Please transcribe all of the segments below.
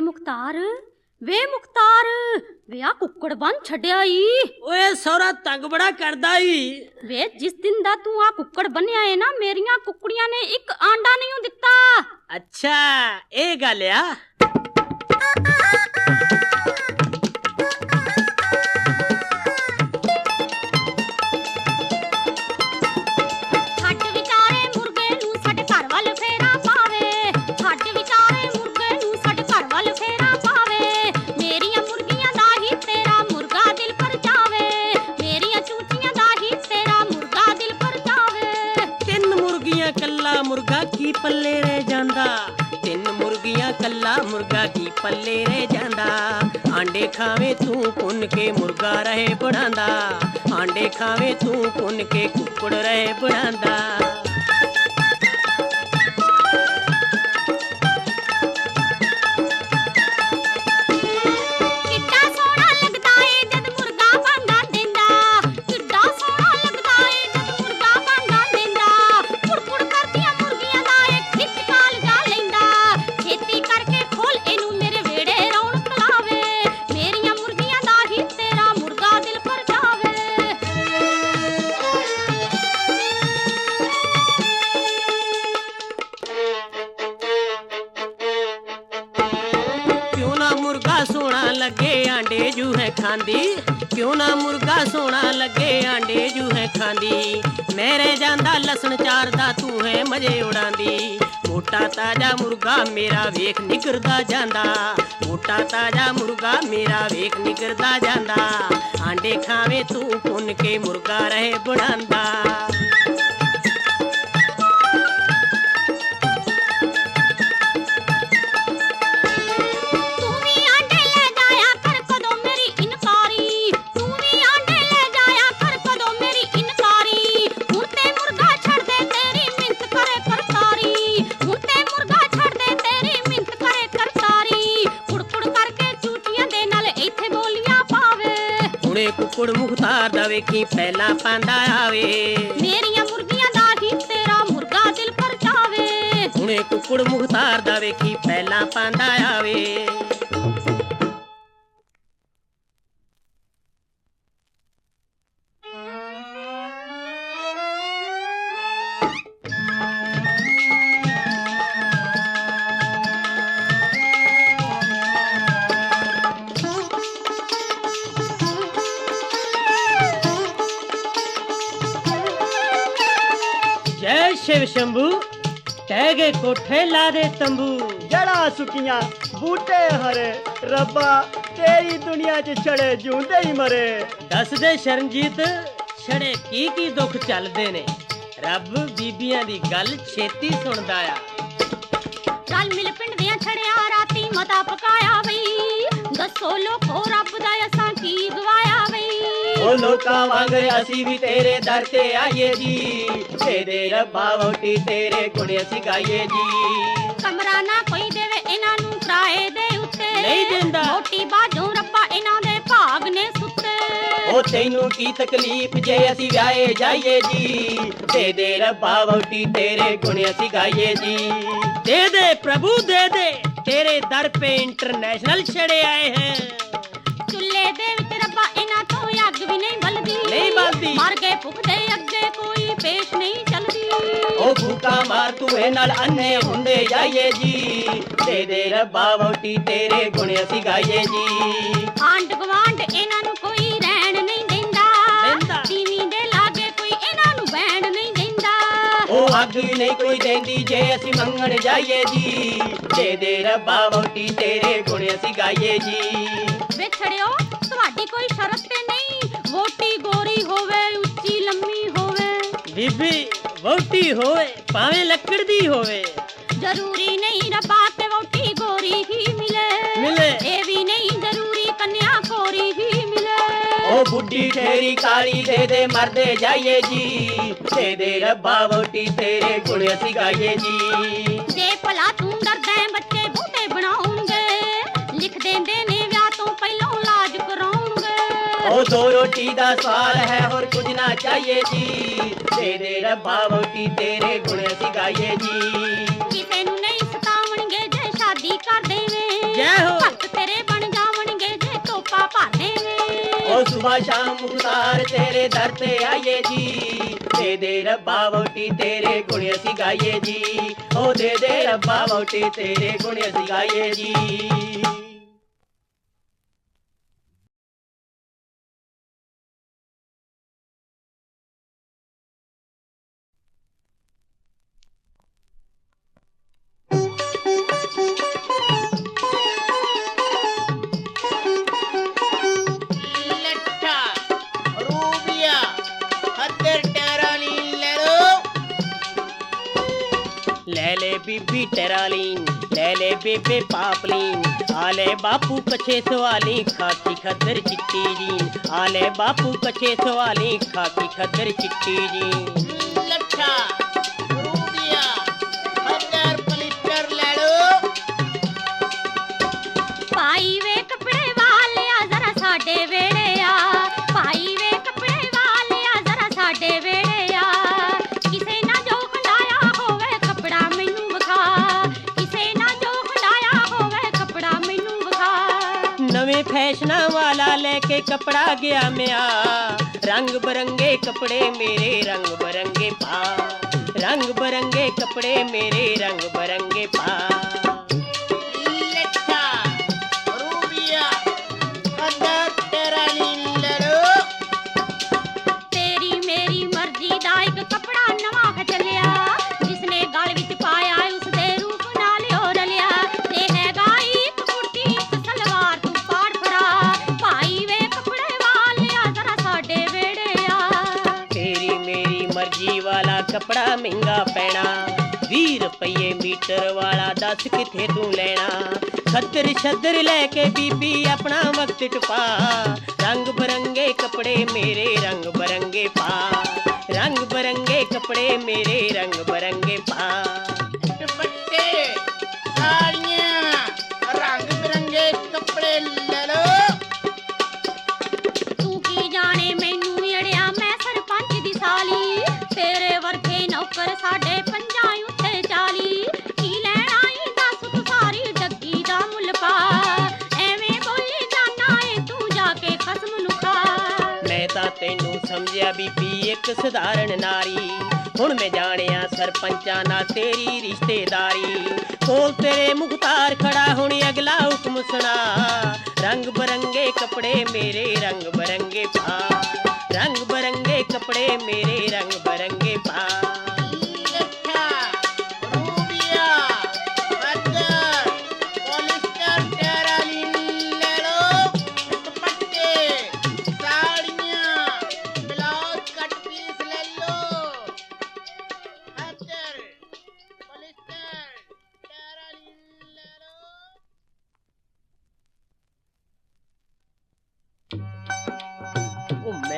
ਵੇ ਮੁਖਤਾਰ ਵੇ ਮੁਖਤਾਰ ਵੇ ਆ ਕੁੱਕੜ ਬਨ ਛੱਡਿਆ ਈ। ਓਏ ਸੌਰਾ ਤੰਗ ਬੜਾ ਕਰਦਾ ਈ। ਵੇ ਜਿਸ ਦਿਨ ਦਾ ਤੂੰ ਆ ਕੁੱਕੜ ਬੰਨਿਆ ਏ ਨਾ ਮੇਰੀਆਂ ਕੁੱਕੜੀਆਂ ਨੇ ਇੱਕ ਆਂਡਾ ਨਹੀਂ ਦਿੱਤਾ। ਅੱਛਾ ਇਹ ਗੱਲ ਆ। ਕੀ ਪੱਲੇ ਰਹਿ ਜਾਂਦਾ? ਤਿੰਨ ਮੁਰਗੀਆਂ, ਕੱਲਾ ਮੁਰਗਾ ਕੀ ਪੱਲੇ ਰਹਿ ਜਾਂਦਾ? ਆਂਡੇ ਖਾਵੇ ਤੂੰ ਪੁੰਨ ਕੇ ਮੁਰਗਾ ਰਹੇ ਬਣਾਂਦਾ ਆਂਡੇ ਖਾਵੇ ਤੂੰ ਪੁੰਨ ਕੇ ਕੁੱਕੜ ਰਹੇ ਬਣਾਂਦਾ ਖਾਂਦੀ? ਕਿਉਂ ਨਾ ਮੁਰਗਾ ਸੋਹਣਾ ਲੱਗੇ, ਆਂਡੇ ਜੂ ਹੈ ਖਾਂਦੀ? ਮੇਰੇ ਜਾਂਦਾ ਲਸਣ ਚਾਰਦਾ ਤੂੰ ਹੈ ਮਜੇ ਉਡਾਂਦੀ? ਮੋਟਾ ਤਾਜਾ ਮੁਰਗਾ ਮੇਰਾ ਵੇਖ ਨਿਕਰਦਾ ਜਾਂਦਾ। ਮੋਟਾ ਤਾਜਾ ਮੁਰਗਾ ਮੇਰਾ ਵੇਖ ਨਿਕਰਦਾ ਜਾਂਦਾ। ਆਂਡੇ ਖਾਵੇ ਤੂੰ ਪੁੰਨ ਕੇ ਮੁਰਗਾ ਰਹੇ ਬਣਾਂਦਾ ਕੁੱਕੜ ਮੁਖਤਾਰ ਦਾ ਵੇਖੀ ਪਹਿਲਾਂ ਪਾਂਦਾ ਆਵੇ। ਮੇਰੀਆਂ ਮੁਰਗੀਆਂ ਦਾ ਹੀ ਤੇਰਾ ਮੁਰਗਾ ਦਿਲ ਪਰਚਾਵੇ ਹੁਣੇ ਕੁੱਕੜ ਮੁਖਤਾਰ ਦਾ ਵੇਖੀ ਪਹਿਲਾਂ ਪਾਂਦਾ ਆਵੇ। ਸ਼ਿਵ ਸ਼ੰਭੂ ਕਹਿ ਗਏ ਕੋਠੇ ਲਾ ਦੇ ਤੰਬੂ। ਜੜਾ ਸੁੱਕੀਆਂ ਬੂਟੇ ਹਰੇ ਰੱਬਾ ਤੇਰੀ ਦੁਨੀਆ 'ਚ ਛੜੇ ਜਿਉਂਦੇ ਹੀ ਮਰੇ। ਦੱਸ ਦੇ ਸ਼ਰਨਜੀਤ ਛੜੇ ਕੀ ਕੀ ਦੁੱਖ ਚੱਲਦੇ ਨੇ? ਰੱਬ ਬੀਬੀਆਂ ਦੀ ਗੱਲ ਛੇਤੀ ਸੁਣਦਾ ਆ। ਚੱਲ ਮਿਲ ਪਿੰਡ ਦੀਆਂ ਛੜਿਆ ਰਾਤੀ ਮਤਾ ਪਕਾਇਆ ਬਈ। ਦੱਸੋ ਲੋਕੋ ਉਹ ਲੋਕਾਂ ਵਾਂਗ ਅਸੀਂ ਵੀ ਤੇਰੇ ਦਰ ਤੇ ਆਈਏ ਜੀ। ਤੇਰੇ ਰੱਬਾ ਵੋਟੀ ਤੇਰੇ ਗੁਣ ਅਸੀਂ ਗਾਈਏ ਜੀ। ਕਮਰਾ ਨਾ ਕੋਈ ਦੇਵੇ ਇਹਨਾਂ ਨੂੰ ਕਿਰਾਏ ਦੇ ਉੱਤੇ। ਨਹੀਂ ਦਿੰਦਾ। ਮੋਟੀ ਬਾਜੋਂ ਰੱਬਾ ਇਹਨਾਂ ਦੇ ਭਾਗ ਨੇ ਸੁੱਤੇ। ਉਹ ਤੈਨੂੰ ਕੀ ਤਕਲੀਫ ਜੇ ਅਸੀਂ ਵਿਆਹੇ ਜਾਈਏ ਜੀ। ਦੇ ਦੇ ਰੱਬਾ ਵੋਟੀ ਤੇਰੇ ਗੁਣ ਅਸੀਂ ਗਾਈਏ ਜੀ। ਦੇ ਦੇ ਪ੍ਰਭੂ ਦੇ ਦੇ। ਤੇਰੇ ਦਰ ਪੇ ਇੰਟਰਨੈਸ਼ਨਲ ਛੜੇ ਆਏ ਹੈ। ਚੁੱਲ੍ਹੇ ਦੇ ਵਿੱਚ ਰੱਬਾ ਇਹਨਾਂ ਤੋਂ ਇਹ ਨਾਲ ਅੰਨੇ ਹੁੰਦੇ ਜਾਈਏ ਜੀ। ਦੇ ਦੇ ਰੱਬਾ ਵੋਟੀ ਤੇਰੇ ਗੁਣ ਅਸੀਂ ਗਾਈਏ ਜੀ। ਆਂਡ ਗਵਾਂਡ ਇਹਨਾਂ ਨੂੰ ਕੋਈ ਰਹਿਣ ਨਹੀਂ ਦਿੰਦਾ। ਟੀਵੀ ਦੇ ਲਾਗੇ ਕੋਈ ਇਹਨਾਂ ਨੂੰ ਬੈਣ ਨਹੀਂ ਦਿੰਦਾ। ਉਹ ਅੱਗ ਵੀ ਨਹੀਂ ਕੋਈ ਦੇਂਦੀ ਜੇ ਅਸੀਂ ਮੰਗਣ ਜਾਈਏ ਜੀ। ਦੇ ਦੇ ਰੱਬਾ ਵੋਟੀ ਤੇਰੇ ਗੁਣ ਅਸੀਂ ਗਾਈਏ ਜੀ। ਵਿਛੜਿਓ ਤੁਹਾਡੀ ਕੋਈ ਸ਼ਰਤ ਤੇ ਨਹੀਂ। ਵੋਟੀ ਗੋਰੀ ਹੋਵੇ ਉੱਚੀ ਲੰਮੀ ਹੋਵੇ। ਬੀਬੀ ਵਹੁਟੀ ਹੋਵੇ ਭਾਵੇਂ ਲੱਕੜ ਦੀ ਹੋਵੇ। ਜ਼ਰੂਰੀ ਨਹੀਂ ਰੱਬਾ ਤੇ ਵੋਟੀ ਗੋਰੀ ਹੀ ਮਿਲੇ। ਮਿਲੇ। ਇਹ ਵੀ ਨਹੀਂ ਜ਼ਰੂਰੀ ਕੰਨਿਆ ਕੋਰੀ ਹੀ ਮਿਲੇ। ਉਹ ਬੁੱਢੀ ਠੇਰੀ ਕਾਲੀ ਦੇ ਦੇ ਮਰਦੇ ਜਾਈਏ ਜੀ। ਦੇ ਦੇ ਰੱਬਾ ਵੋਟੀ ਤੇਰੇ ਗੁਣ ਅਸੀਂ ਗਾਈਏ ਜੀ। ਜੇ ਭਲਾ ਤੂੰ ਡਰਦਾ ਬੱਚੇ ਬਹੁਤੇ ਬਣਾਉਣਗੇ ਲਿਖ ਦਿੰਦੇ ਨੇ ਉਹ ਦੋ ਰੋਟੀ ਦਾ ਸਵਾਲ ਹੈ ਹੋਰ ਕੁਝ ਨਾ ਚਾਹੀਏ ਜੀ ਦੇ ਦੇ ਰੱਬਾ ਵੋਟੀ ਤੇਰੇ ਗੁਣ ਅਸੀਂ ਗਾਈਏ ਜੀ ਕਿਸੇ ਨੂੰ ਨਹੀਂ ਸਤਾਉਣਗੇ ਜੇ ਸ਼ਾਦੀ ਕਰ ਦੇਵੇਂ ਜੈ ਹੋ ਭਗਤ ਤੇਰੇ ਬਣ ਜਾਵਣਗੇ ਜੇ ਤੋਪਾ ਭਰ ਦੇਵੇਂ ਉਹ ਸੁਬਾ ਸ਼ਾਮ ਮੁਖਤਾਰ ਤੇਰੇ ਦਰ ਤੇ ਆਈਏ ਜੀ ਦੇ ਦੇ ਰੱਬਾ ਵੋਟੀ ਤੇਰੇ ਗੁਣ ਅਸੀਂ ਗਾਈਏ ਜੀ ਉਹ ਦੇ ਦੇ ਰੱਬਾ ਵੋਟੀ ਤੇਰੇ ਗੁਣ ਅਸੀਂ ਗਾਈਏ ਜੀ ਲੈ ਲੈ ਬੀਬੀ ਟੈਰਾਲੀਨ ਲੈ ਲੈ ਬੇਬੇ ਪਾਪਲੀਨ ਆਲੇ ਬਾਪੂ ਕਛੇ ਸਵਾਲੀ ਖਾਕੀ ਖੱਦਰ ਚਿੱਟੀ ਜੀ ਆਲੇ ਬਾਪੂ ਕਛੇ ਸਵਾਲੀ ਖਾਕੀ ਵਾਲਾ ਲੈ ਕੇ ਕਪੜਾ ਗਿਆ ਮਿਆ ਰੰਗ ਬਰੰਗੇ ਕਪੜੇ ਮੇਰੇ ਰੰਗ ਬਰੰਗੇ ਪਾ ਰੰਗ ਬਰੰਗੇ ਕਪੜੇ ਮੇਰੇ ਰੰਗ ਕੱਪੜਾ ਮਹਿੰਗਾ ਪੈਣਾ। 20 ਰੁਪਏ ਮੀਟਰ ਵਾਲਾ ਦੱਸ ਕਿੱਥੇ ਤੂੰ ਲੈਣਾ। ਖੱਦਰ ਛੱਦਰ ਲੈ ਕੇ ਬੀਬੀ ਆਪਣਾ ਵਕਤ ਟਪਾ। ਰੰਗ ਬਰੰਗੇ ਕੱਪੜੇ ਮੇਰੇ ਰੰਗ ਬਰੰਗੇ ਪਾ। ਰੰਗ ਬਰੰਗੇ ਕੱਪੜੇ ਮੇਰੇ ਰੰਗ ਬਰੰਗੇ ਪਾ। ਵਰਗੇ ਸਾਡੇ ਪੰਜਾਂ ਉੱਤੇ ਚਾਲੀ। ਕੀ ਲੈਣਾ ਈ ਦੱਸ ਤੂੰ ਸਾਰੀ ਡੱਗੀ ਦਾ ਮੁੱਲ ਪਾ ਐਵੇਂ ਬੋਲੀ ਜਾਨਾ ਏ ਤੂੰ ਜਾ ਕੇ ਖਸਮ ਨੂੰ ਖਾ। ਮੈਂ ਤਾਂ ਤੈਨੂੰ ਸਮਝਿਆ ਬੀਬੀ ਇੱਕ ਸਧਾਰਨ ਨਾਰੀ। ਹੁਣ ਮੈਂ ਜਾਣਿਆ ਸਰਪੰਚਾਂ ਨਾਲ ਤੇਰੀ ਰਿਸ਼ਤੇਦਾਰੀ। ਕੋਲ ਤੇਰੇ ਮੁਖਤਾਰ ਖੜਾ ਹੁਣ ਅਗਲਾ ਹੁਕਮ ਸੁਣਾ। ਰੰਗ ਬਰੰਗੇ ਕੱਪੜੇ ਮੇਰੇ ਰੰਗ ਬਰੰਗੇ ਪਾ। ਰੰਗ ਬਰੰਗੇ ਕੱਪੜੇ ਮੇਰੇ ਰੰਗ ਬਰੰਗੇ ਪਾ।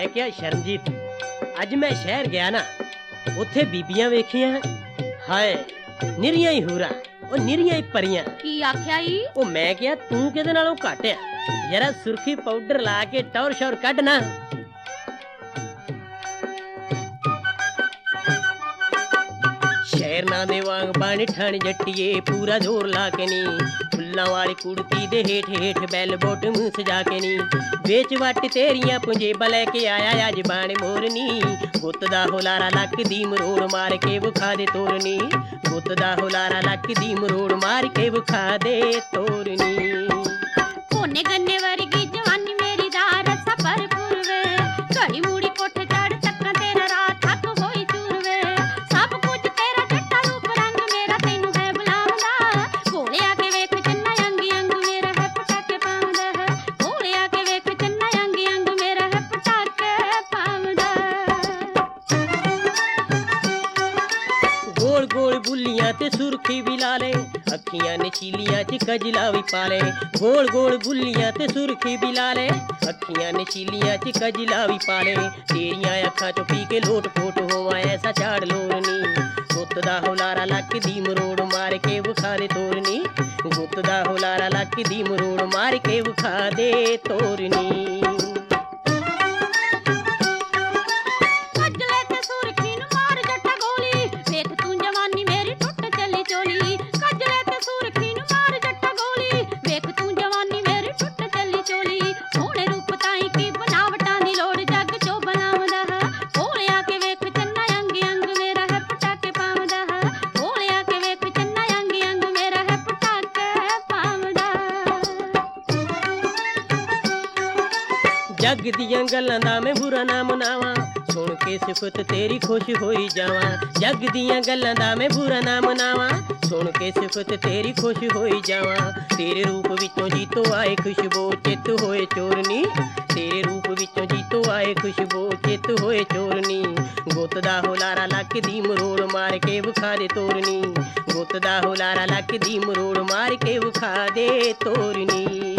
ਮੈਂ ਕਿਹਾ ਸ਼ਰਨਜੀਤ ਅੱਜ ਮੈਂ ਸ਼ਹਿਰ ਗਿਆ ਨਾ ਉੱਥੇ ਬੀਬੀਆਂ ਵੇਖੀਆਂ ਹਾਏ ਨਿਰੀਆਂ ਹੀ ਹੂਰਾ ਉਹ ਨਿਰੀਆਂ ਹੀ ਪਰੀਆਂ। ਕੀ ਆਖਿਆ ਈ? ਉਹ ਮੈਂ ਕਿਹਾ ਤੂੰ ਕਿਹਦੇ ਨਾਲੋਂ ਘੱਟ ਆ? ਜਰਾ ਸੁਰਖੀ ਪਾਊਡਰ ਲਾ ਕੇ ਟੌਰ ਸ਼ੌਰ ਕੱਢ ਨਾ। ਸ਼ਹਿਰ ਦੇ ਵਾਂਗ ਬਾਣੀ ਠਣ ਜੱਟੀਏ, ਪੂਰਾ ਜ਼ੋਰ ਲਾ ਕੇ ਨੀ। ਫੁੱਲਾਂ ਵਾਲੀ ਕੁੜਤੀ ਦੇ ਹੇਠ ਹੇਠ ਬੈਲ ਬੋਟਮ ਸਜਾ ਕੇ ਨੀ। ਵੇਚ ਵੱਟ ਤੇਰੀਆਂ ਪੁੰਜੇਬਾਂ ਲੈ ਕੇ ਆਇਆ, ਅੱਜ ਬਾਣ ਮੋਰਨੀ ਗੁੱਤ ਦਾ ਹੁਲਾਰਾ ਲੱਕ ਦੀ ਮਰੋੜ ਮਾਰ ਕੇ ਵਿਖਾ ਦੇ ਤੋਰਨੀ ਗੁੱਤ ਦਾ ਹੁਲਾਰਾ ਲੱਕ ਦੀ ਮਰੋੜ ਮਾਰ ਕੇ ਵਿਖਾ ਦੇ ਤੋਰਨੀ ਅੱਖੀਆਂ ਨਸ਼ੀਲੀਆਂ ਚ ਕਜਲਾ ਵੀ ਪਾ ਲੈ ਗੋਲ ਗੋਲ ਬੁੱਲੀਆਂ ਤੇ ਸੁਰਖੀ ਵੀ ਲਾ ਅੱਖੀਆਂ ਨਸ਼ੀਲੀਆਂ ਚ ਕਜਲਾ ਵੀ ਪਾ ਲੈ ਤੇਰੀਆਂ ਅੱਖਾਂ ਚੋਂ ਪੀ ਕੇ ਲੋਟ ਫੋਟ ਹੋਵਾਂ, ਐਸਾ ਝਾੜ ਲੋਰਨੀ ਗੁੱਤ ਦਾ ਹੁਲਾਰਾ ਲੱਕ ਦੀ ਮਰੋੜ ਮਾਰ ਕੇ ਵਿਖਾ ਦੇ ਤੋਰਨੀ ਗੁੱਤ ਦਾ ਹੁਲਾਰਾ ਲੱਕ ਦੀ ਮਰੋੜ ਮਾਰ ਕੇ ਵਿਖਾ ਦੇ ਤੋਰਨੀ ਜੱਗ ਦੀਆਂ ਗੱਲਾਂ ਦਾ ਮੈਂ ਬੁਰਾ ਨਾ ਮਨਾਵਾਂ ਸੁਣ ਕੇ ਸਿਫਤ ਤੇਰੀ ਖੁਸ਼ ਹੋਈ ਜਾਵਾਂ। ਜੱਗ ਦੀਆਂ ਗੱਲਾਂ ਦਾ ਮੈਂ ਬੁਰਾ ਨਾ ਮਨਾਵਾਂ ਸੁਣ ਕੇ ਸਿਫਤ ਤੇਰੀ ਖੁਸ਼ ਹੋਈ ਜਾਵਾਂ। ਤੇਰੇ ਰੂਪ ਵਿੱਚੋਂ ਜੀਤੋ ਆਏ ਖੁਸ਼ਬੂ ਚਿੱਤ ਹੋਏ ਚੋਰਨੀ। ਤੇਰੇ ਰੂਪ ਵਿੱਚੋਂ ਜੀਤੋ ਆਏ ਖੁਸ਼ਬੂ ਚਿੱਤ ਹੋਏ ਚੋਰਨੀ। ਗੁੱਤ ਦਾ ਹੁਲਾਰਾ ਲੱਕ ਦੀ ਮਰੋੜ ਮਾਰ ਕੇ ਵਿਖਾ ਦੇ ਤੋਰਨੀ। ਗੁੱਤ ਦਾ ਹੁਲਾਰਾ ਲੱਕ ਦੀ ਮਰੋੜ ਮਾਰ ਕੇ ਵਿਖਾ ਦੇ ਤੋਰਨੀ।